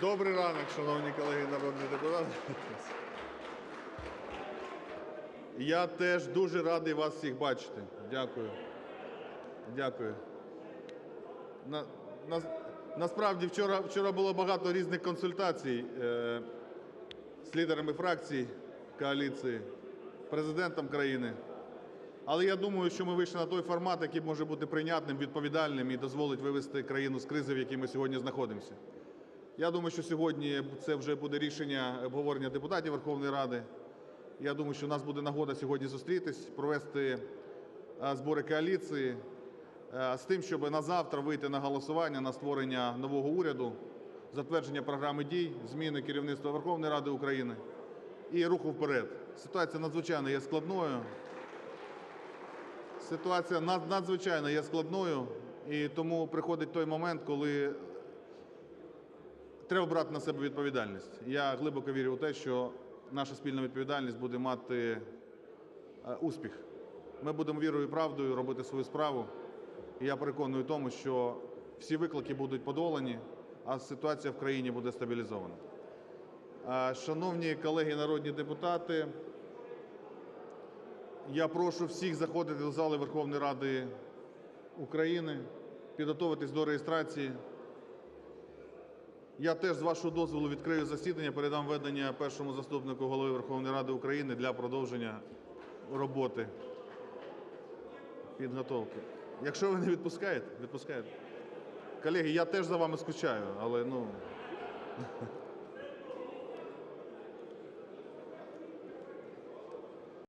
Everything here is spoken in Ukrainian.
Добрий ранок, шановні колеги народні депутати. Я теж дуже радий вас всіх бачити. Дякую. Дякую. На, на, насправді вчора, вчора було багато різних консультацій е, з лідерами фракцій коаліції, президентом країни. Але я думаю, що ми вийшли на той формат, який може бути прийнятним, відповідальним і дозволить вивести країну з кризи, в якій ми сьогодні знаходимося. Я думаю, що сьогодні це вже буде рішення обговорення депутатів Верховної Ради. Я думаю, що у нас буде нагода сьогодні зустрітись, провести е, збори коаліції е, з тим, щоб на завтра вийти на голосування на створення нового уряду, затвердження програми дій, зміни керівництва Верховної Ради України і руху вперед. Ситуація надзвичайно є складною. Ситуація над- надзвичайно є складною, і тому приходить той момент, коли треба брати на себе відповідальність. Я глибоко вірю у те, що наша спільна відповідальність буде мати е, успіх. Ми будемо вірою і правдою робити свою справу. І я переконаний в тому, що всі виклики будуть подолані, а ситуація в країні буде стабілізована. Е, Шановні колеги народні депутати, я прошу всіх заходити до зали Верховної Ради України, підготуватись до реєстрації. Я теж, з вашого дозволу, відкрию засідання, передам ведення першому заступнику Голови Верховної Ради України для продовження роботи підготовки. Якщо ви не відпускаєте, відпускаєте. Колеги, я теж за вами скучаю, але ну.